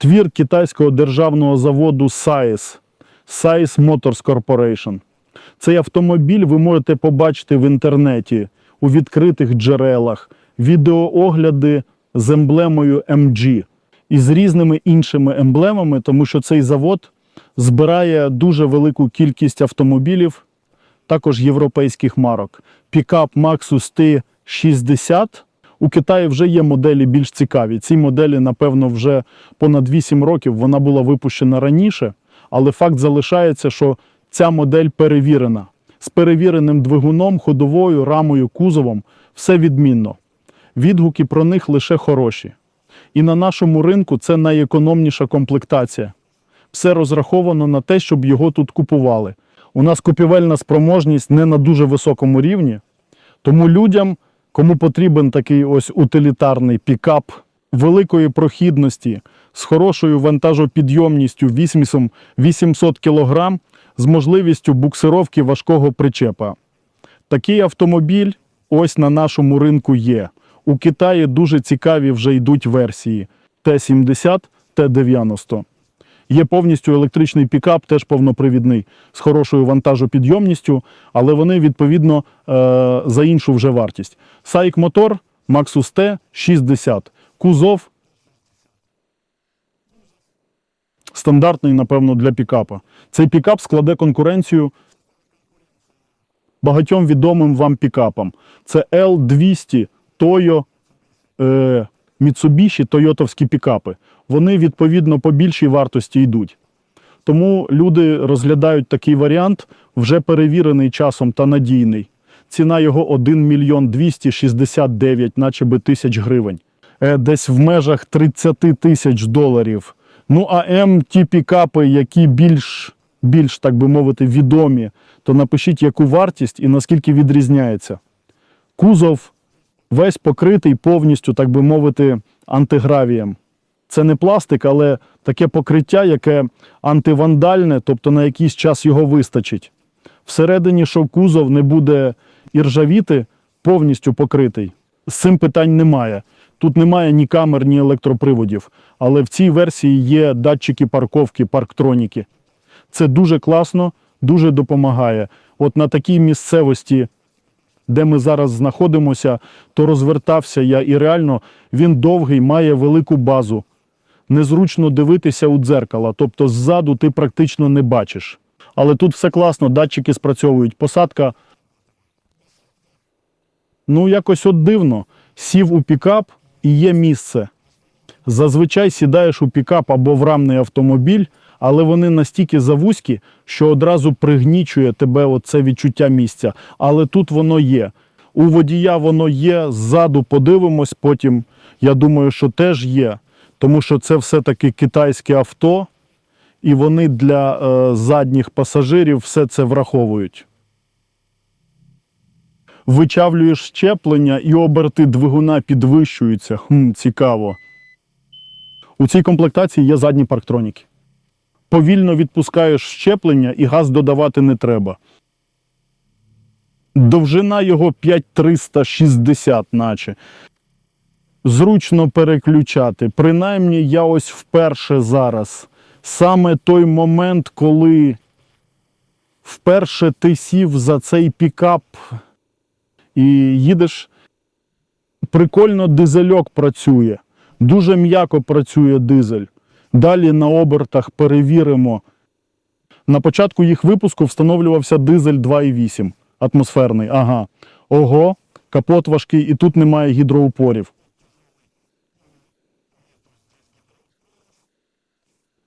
твір китайського державного заводу SAIS, SAIS Motors Corporation. Цей автомобіль ви можете побачити в інтернеті у відкритих джерелах, відеоогляди з емблемою MG і з різними іншими емблемами, тому що цей завод збирає дуже велику кількість автомобілів, також європейських марок. Пікап Maxus T60. У Китаї вже є моделі більш цікаві. Ці моделі, напевно, вже понад 8 років вона була випущена раніше, але факт залишається, що ця модель перевірена. З перевіреним двигуном, ходовою, рамою, кузовом все відмінно. Відгуки про них лише хороші. І на нашому ринку це найекономніша комплектація. Все розраховано на те, щоб його тут купували. У нас купівельна спроможність не на дуже високому рівні, тому людям, кому потрібен такий ось утилітарний пікап великої прохідності з хорошою вантажопідйомністю 800 800 кг з можливістю буксировки важкого причепа. Такий автомобіль ось на нашому ринку є. У Китаї дуже цікаві вже йдуть версії Т-70, Т-90. Є повністю електричний пікап, теж повнопривідний, з хорошою вантажопідйомністю, але вони відповідно е, за іншу вже вартість. Сайк мотор Maxus T 60. Кузов стандартний, напевно, для пікапа. Цей пікап складе конкуренцію багатьом відомим вам пікапам. Це L200 Toyo е, Mitsubishi Тойотовські пікапи. Вони відповідно по більшій вартості йдуть. Тому люди розглядають такий варіант, вже перевірений часом та надійний. Ціна його 1 мільйон 269, наче би тисяч гривень. Е, Десь в межах 30 тисяч доларів. Ну а М ті пікапи, які більш, більш, так би мовити, відомі, то напишіть, яку вартість і наскільки відрізняється. Кузов весь покритий повністю, так би мовити, антигравієм. Це не пластик, але таке покриття, яке антивандальне, тобто на якийсь час його вистачить. Всередині, що кузов не буде іржавіти, повністю покритий. З цим питань немає. Тут немає ні камер, ні електроприводів. Але в цій версії є датчики парковки, парктроніки. Це дуже класно, дуже допомагає. От на такій місцевості, де ми зараз знаходимося, то розвертався я і реально він довгий, має велику базу. Незручно дивитися у дзеркало, тобто ззаду ти практично не бачиш. Але тут все класно, датчики спрацьовують. Посадка. Ну, якось от дивно. Сів у пікап і є місце. Зазвичай сідаєш у пікап або в рамний автомобіль, але вони настільки завузькі, що одразу пригнічує тебе оце відчуття місця. Але тут воно є. У водія воно є, ззаду подивимось, потім я думаю, що теж є. Тому що це все-таки китайське авто, і вони для е, задніх пасажирів все це враховують. Вичавлюєш щеплення і оберти двигуна підвищуються. Хм, цікаво. У цій комплектації є задні парктроніки. Повільно відпускаєш щеплення і газ додавати не треба. Довжина його 5360, наче. Зручно переключати. Принаймні, я ось вперше зараз. Саме той момент, коли вперше ти сів за цей пікап і їдеш, прикольно дизельок працює. Дуже м'яко працює дизель. Далі на обертах перевіримо. На початку їх випуску встановлювався дизель 2,8 атмосферний. Ага. Ого, капот важкий, і тут немає гідроупорів.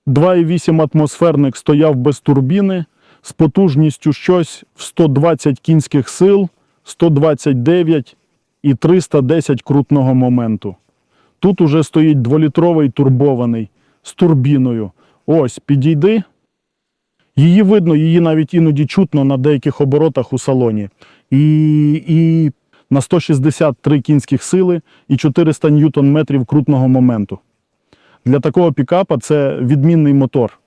2,8 атмосферник стояв без турбіни з потужністю щось в 120 кінських сил, 129 і 310 крутного моменту. Тут уже стоїть дволітровий турбований з турбіною. Ось, підійди. Її видно, її навіть іноді чутно на деяких оборотах у салоні. І, і на 163 кінських сили і 400 ньютон метрів крутного моменту. Для такого пікапа це відмінний мотор.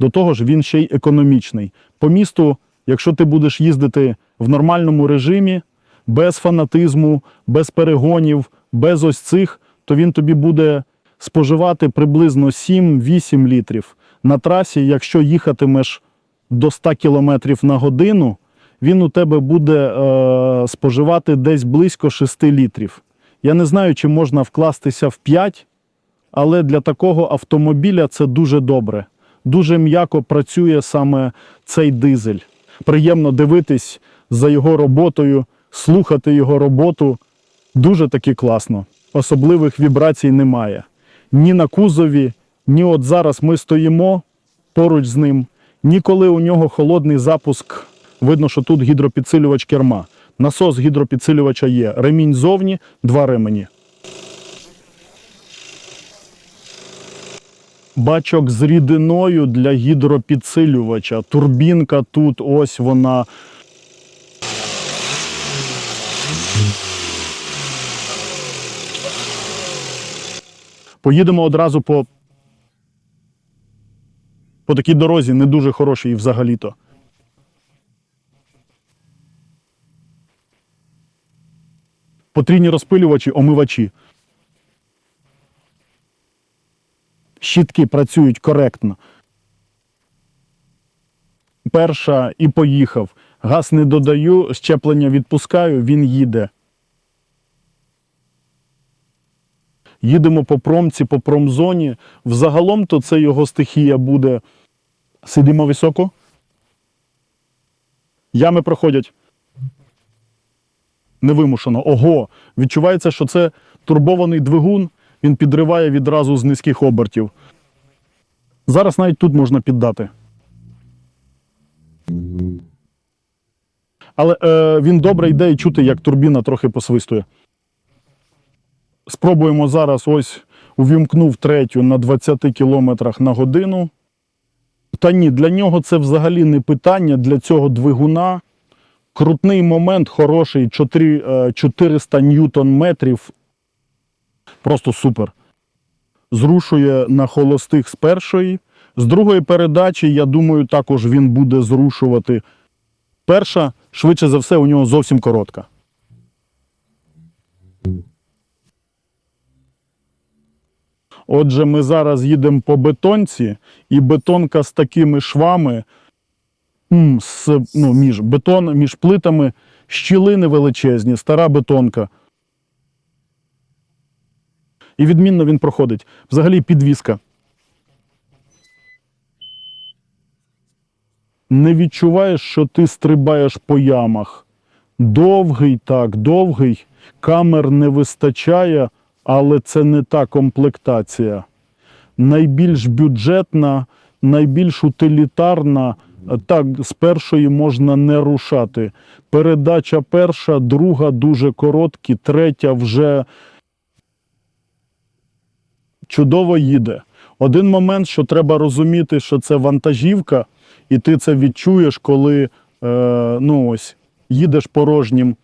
До того ж, він ще й економічний. По місту, якщо ти будеш їздити в нормальному режимі, без фанатизму, без перегонів, без ось цих, то він тобі буде споживати приблизно 7-8 літрів. На трасі, якщо їхатимеш до 100 км на годину, він у тебе буде е, споживати десь близько 6 літрів. Я не знаю, чи можна вкластися в 5, але для такого автомобіля це дуже добре. Дуже м'яко працює саме цей дизель. Приємно дивитись за його роботою, слухати його роботу. Дуже таки класно. Особливих вібрацій немає. Ні на кузові, ні от зараз ми стоїмо поруч з ним, ні коли у нього холодний запуск. Видно, що тут гідропідсилювач керма. Насос гідропідсилювача є. Ремінь зовні, два ремені. Бачок з рідиною для гідропідсилювача. Турбінка тут, ось вона. Поїдемо одразу по, по такій дорозі, не дуже хорошій взагалі-то. Потрійні розпилювачі, омивачі. Щітки працюють коректно. Перша і поїхав. Газ не додаю, щеплення відпускаю, він їде. Їдемо по промці, по промзоні. Взагалом то це його стихія буде. Сидимо високо. Ями проходять. Невимушено. Ого! Відчувається, що це турбований двигун, він підриває відразу з низьких обертів. Зараз навіть тут можна піддати. Але е, він добре йде і чути, як турбіна трохи посвистує. Спробуємо зараз ось увімкнув третю на 20 км на годину. Та ні, для нього це взагалі не питання для цього двигуна. Крутний момент, хороший 4, е, 400 ньютон метрів. Просто супер. Зрушує на холостих з першої. З другої передачі, я думаю, також він буде зрушувати. Перша, швидше за все, у нього зовсім коротка. Отже, ми зараз їдемо по бетонці, і бетонка з такими швами, з, ну, між бетон, між плитами, щілини величезні, стара бетонка. І відмінно він проходить. Взагалі підвіска. Не відчуваєш, що ти стрибаєш по ямах. Довгий, так, довгий. Камер не вистачає, але це не та комплектація. Найбільш бюджетна, найбільш утилітарна. Так, з першої можна не рушати. Передача перша, друга дуже короткі, третя вже чудово їде. Один момент, що треба розуміти, що це вантажівка, і ти це відчуєш, коли е, ну ось, їдеш порожнім.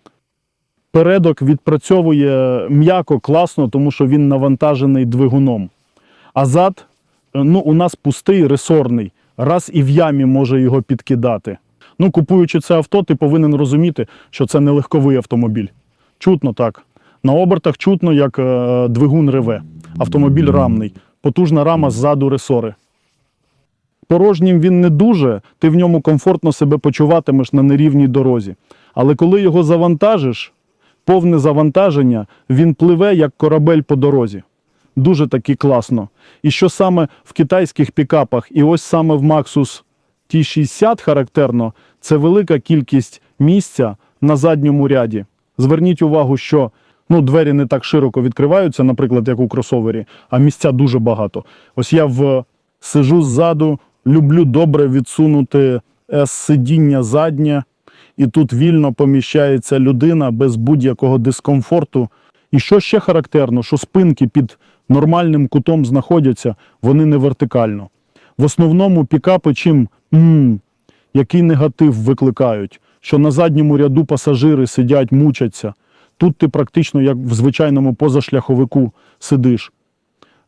Передок відпрацьовує м'яко, класно, тому що він навантажений двигуном. А зад, е, ну, у нас пустий, ресорний. Раз і в ямі може його підкидати. Ну, купуючи це авто, ти повинен розуміти, що це не легковий автомобіль. Чутно так. На обертах чутно, як е, двигун реве. Автомобіль рамний. Потужна рама ззаду ресори. Порожнім він не дуже, ти в ньому комфортно себе почуватимеш на нерівній дорозі. Але коли його завантажиш, повне завантаження, він пливе як корабель по дорозі. Дуже таки класно. І що саме в китайських пікапах, і ось саме в Maxus T60 характерно, це велика кількість місця на задньому ряді. Зверніть увагу, що ну, двері не так широко відкриваються, наприклад, як у кросовері, а місця дуже багато. Ось я в сижу ззаду, люблю добре відсунути S-сидіння заднє, і тут вільно поміщається людина без будь-якого дискомфорту. І що ще характерно, що спинки під нормальним кутом знаходяться, вони не вертикально. В основному пікапи чим м який негатив викликають, що на задньому ряду пасажири сидять, мучаться. Тут ти практично як в звичайному позашляховику сидиш.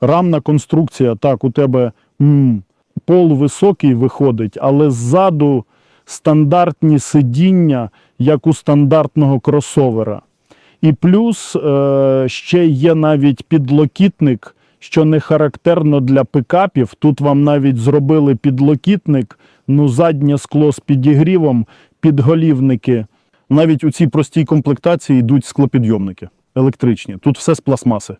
Рамна конструкція, так, у тебе м, пол високий виходить, але ззаду стандартні сидіння, як у стандартного кросовера. І плюс е, ще є навіть підлокітник, що не характерно для пикапів. Тут вам навіть зробили підлокітник, ну заднє скло з підігрівом, підголівники. Навіть у цій простій комплектації йдуть склопідйомники електричні. Тут все з пластмаси.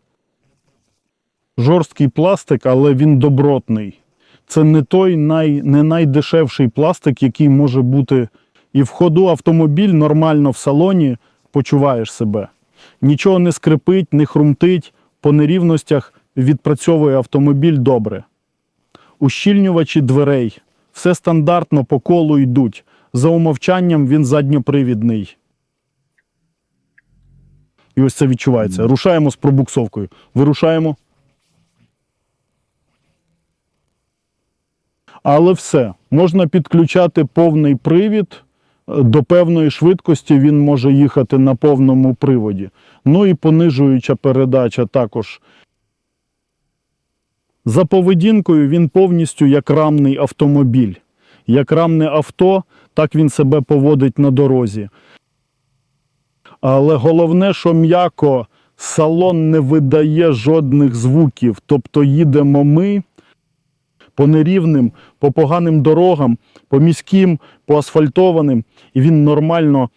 Жорсткий пластик, але він добротний. Це не той най, не найдешевший пластик, який може бути. І в ходу автомобіль нормально в салоні почуваєш себе. Нічого не скрипить, не хрумтить, по нерівностях відпрацьовує автомобіль добре. Ущільнювачі дверей. Все стандартно по колу йдуть. За умовчанням він задньопривідний. І ось це відчувається. Рушаємо з пробуксовкою. Вирушаємо. Але все, можна підключати повний привід. е, До певної швидкості він може їхати на повному приводі. Ну і понижуюча передача також. За поведінкою він повністю як рамний автомобіль. Як рамне авто, так він себе поводить на дорозі. Але головне, що м'яко, салон не видає жодних звуків. Тобто їдемо ми по нерівним, по поганим дорогам, по міським, по асфальтованим, і він нормально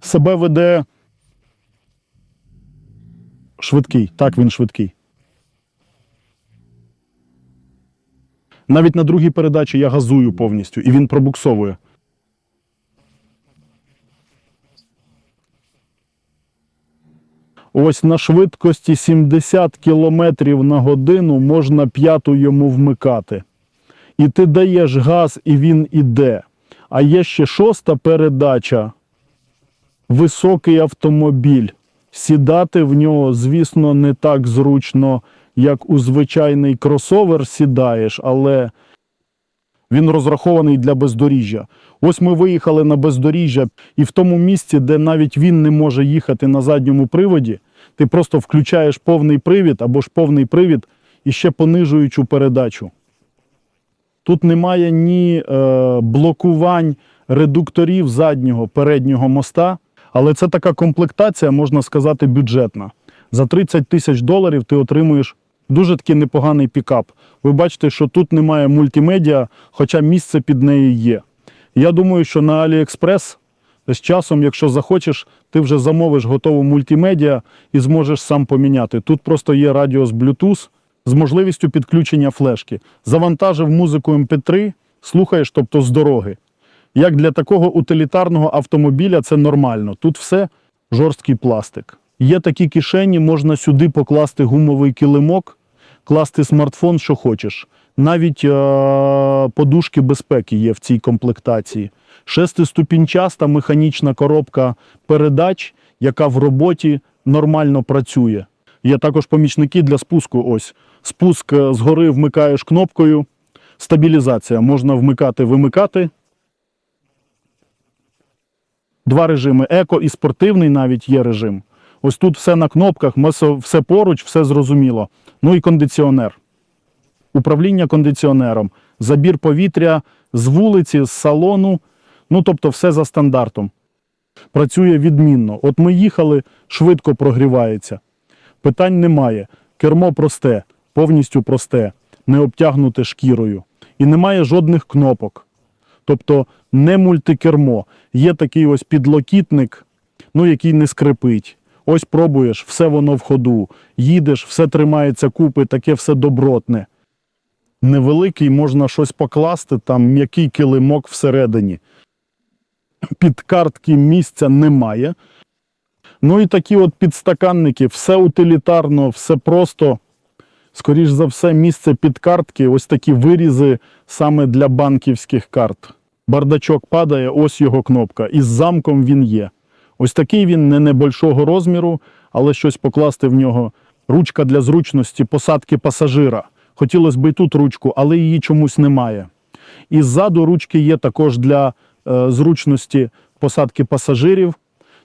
себе веде швидкий. Так, він швидкий. Навіть на другій передачі я газую повністю, і він пробуксовує. Ось на швидкості 70 км на годину можна п'яту йому вмикати. І ти даєш газ, і він іде. А є ще шоста передача. Високий автомобіль. Сідати в нього, звісно, не так зручно, як у звичайний кросовер сідаєш, але він розрахований для бездоріжжя. Ось ми виїхали на бездоріжжя, і в тому місці, де навіть він не може їхати на задньому приводі, ти просто включаєш повний привід або ж повний привід і ще понижуючу передачу. Тут немає ні е, блокувань редукторів заднього переднього моста, але це така комплектація, можна сказати, бюджетна. За 30 тисяч доларів ти отримуєш дуже такий непоганий пікап. Ви бачите, що тут немає мультимедіа, хоча місце під неї є. Я думаю, що на AliExpress з часом, якщо захочеш, ти вже замовиш готову мультимедіа і зможеш сам поміняти. Тут просто є радіо з Bluetooth з можливістю підключення флешки. Завантажив музику MP3, слухаєш, тобто з дороги. Як для такого утилітарного автомобіля це нормально. Тут все жорсткий пластик. Є такі кишені, можна сюди покласти гумовий килимок, класти смартфон, що хочеш. Навіть е- подушки безпеки є в цій комплектації. Шестиступінчаста механічна коробка передач, яка в роботі нормально працює. Є також помічники для спуску. Ось спуск е, згори вмикаєш кнопкою. Стабілізація можна вмикати, вимикати. Два режими еко і спортивний навіть є режим. Ось тут все на кнопках, все поруч, все зрозуміло. Ну і кондиціонер. Управління кондиціонером, забір повітря з вулиці, з салону. Ну, тобто, все за стандартом. Працює відмінно. От ми їхали, швидко прогрівається. Питань немає. Кермо просте, повністю просте, не обтягнуте шкірою. І немає жодних кнопок. Тобто не мультикермо. Є такий ось підлокітник, ну, який не скрипить. Ось пробуєш, все воно в ходу. Їдеш, все тримається купи, таке все добротне. Невеликий, можна щось покласти, там м'який килимок всередині. Під картки місця немає. Ну і такі от підстаканники, все утилітарно, все просто. Скоріш за все, місце під картки, ось такі вирізи саме для банківських карт. Бардачок падає, ось його кнопка. І з замком він є. Ось такий він не небольшого розміру, але щось покласти в нього. Ручка для зручності посадки пасажира. Хотілося б і тут ручку, але її чомусь немає. І ззаду ручки є також для е, зручності посадки пасажирів.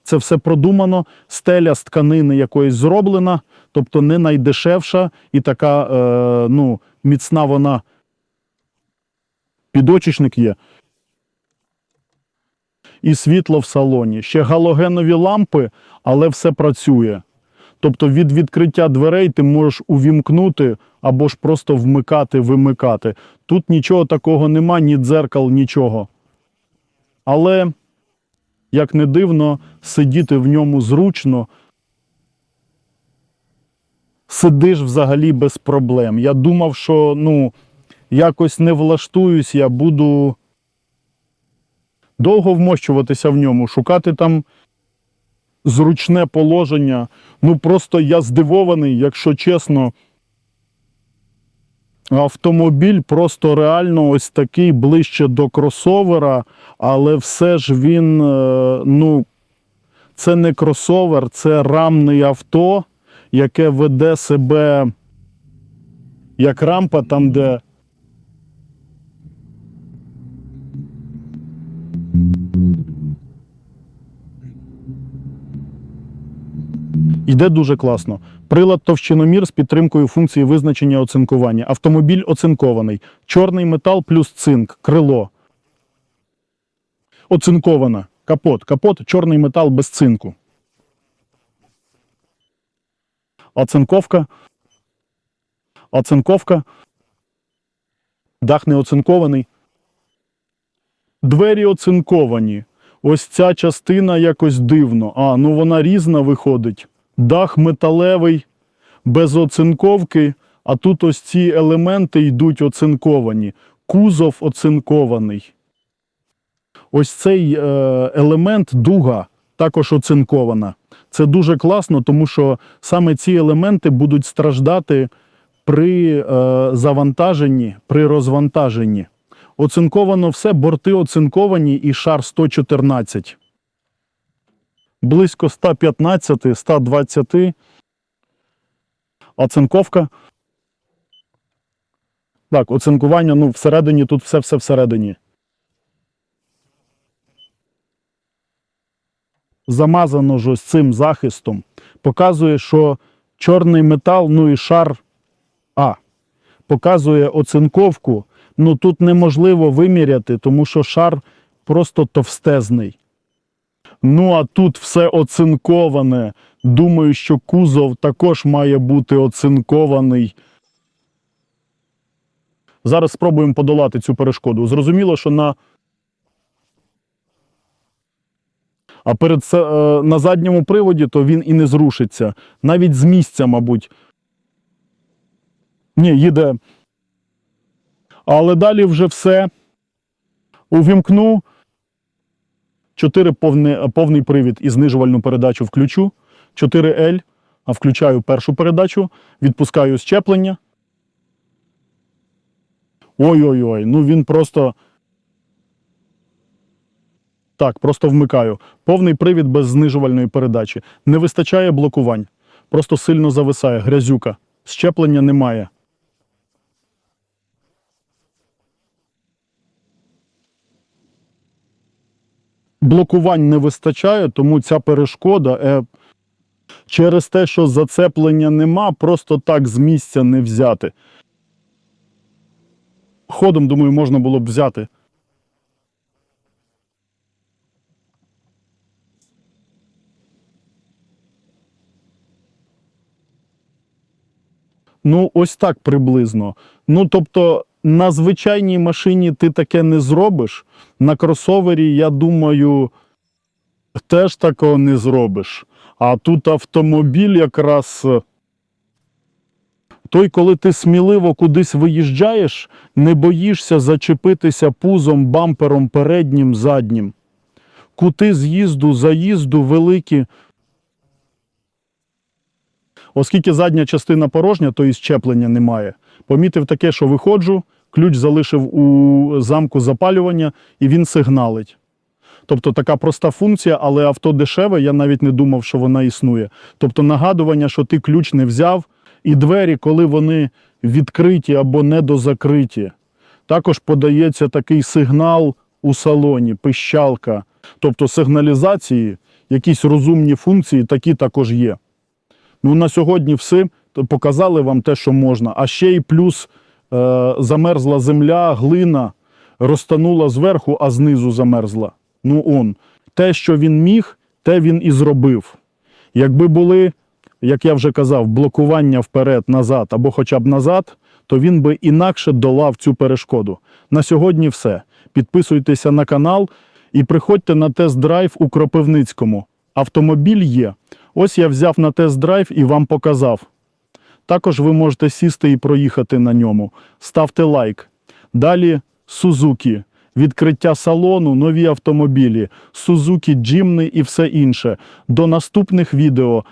Це все продумано, стеля з тканини якоїсь зроблена, тобто не найдешевша і така е, ну, міцна вона. Підочечник є. І світло в салоні. Ще галогенові лампи, але все працює. Тобто від відкриття дверей ти можеш увімкнути або ж просто вмикати, вимикати. Тут нічого такого нема, ні дзеркал, нічого. Але, як не дивно, сидіти в ньому зручно. Сидиш взагалі без проблем. Я думав, що ну, якось не влаштуюсь, я буду довго вмощуватися в ньому, шукати там зручне положення. Ну просто я здивований, якщо чесно. Автомобіль просто реально ось такий ближче до кросовера, але все ж він, е, ну, це не кросовер, це рамне авто, яке веде себе як рампа, там, де Йде дуже класно. Прилад товщиномір з підтримкою функції визначення оцинкування. Автомобіль оцинкований. Чорний метал плюс цинк. Крило. Оцинкована. Капот. Капот чорний метал без цинку. Оцинковка. Оцинковка. Дах не оцинкований. Двері оцинковані. Ось ця частина якось дивно. А, ну вона різна виходить. Дах металевий, без оцинковки, а тут ось ці елементи йдуть оцинковані. Кузов оцинкований. Ось цей е, елемент дуга також оцинкована. Це дуже класно, тому що саме ці елементи будуть страждати при е, завантаженні, при розвантаженні. Оцинковано все, борти оцинковані і шар 114. Близько 115, 120. Оцинковка. Так, оцинкування, ну, всередині тут все-все всередині. Замазано ж ось цим захистом. Показує, що чорний метал, ну і шар А. Показує оцинковку. Ну тут неможливо виміряти, тому що шар просто товстезний. Ну а тут все оцинковане. Думаю, що кузов також має бути оцинкований. Зараз спробуємо подолати цю перешкоду. Зрозуміло, що на. А перед е, на задньому приводі то він і не зрушиться. Навіть з місця, мабуть. Ні, їде. Але далі вже все. Увімкну. 4 повний, повний привід і знижувальну передачу включу. 4L, а включаю першу передачу, відпускаю щеплення. Ой-ой-ой, ну він просто. Так, просто вмикаю. Повний привід без знижувальної передачі. Не вистачає блокувань. Просто сильно зависає, грязюка. Щеплення немає. Блокувань не вистачає, тому ця перешкода е, через те, що зацеплення нема, просто так з місця не взяти. Ходом, думаю, можна було б взяти. Ну, ось так приблизно. Ну, тобто, на звичайній машині ти таке не зробиш. На кросовері, я думаю, теж такого не зробиш. А тут автомобіль якраз. е, Той, коли ти сміливо кудись виїжджаєш, не боїшся зачепитися пузом, бампером переднім, заднім. Кути з'їзду, заїзду великі. Оскільки задня частина порожня, то і щеплення немає. Помітив таке, що виходжу, ключ залишив у замку запалювання, і він сигналить. Тобто така проста функція, але авто дешеве, я навіть не думав, що вона існує. Тобто нагадування, що ти ключ не взяв, і двері, коли вони відкриті або недозакриті, також подається такий сигнал у салоні, пищалка. Тобто сигналізації, якісь розумні функції такі також є. Ну, на сьогодні все показали вам те, що можна. А ще й плюс замерзла земля, глина розтанула зверху, а знизу замерзла. Ну он. Те, що він міг, те він і зробив. Якби були як я вже казав, блокування вперед-назад або хоча б назад, то він би інакше долав цю перешкоду. На сьогодні все. Підписуйтеся на канал і приходьте на тест-драйв у Кропивницькому. Автомобіль є. Ось я взяв на тест-драйв і вам показав. Також ви можете сісти і проїхати на ньому. Ставте лайк. Далі Сузукі. Відкриття салону, нові автомобілі, Сузукі Джимни і все інше. До наступних відео.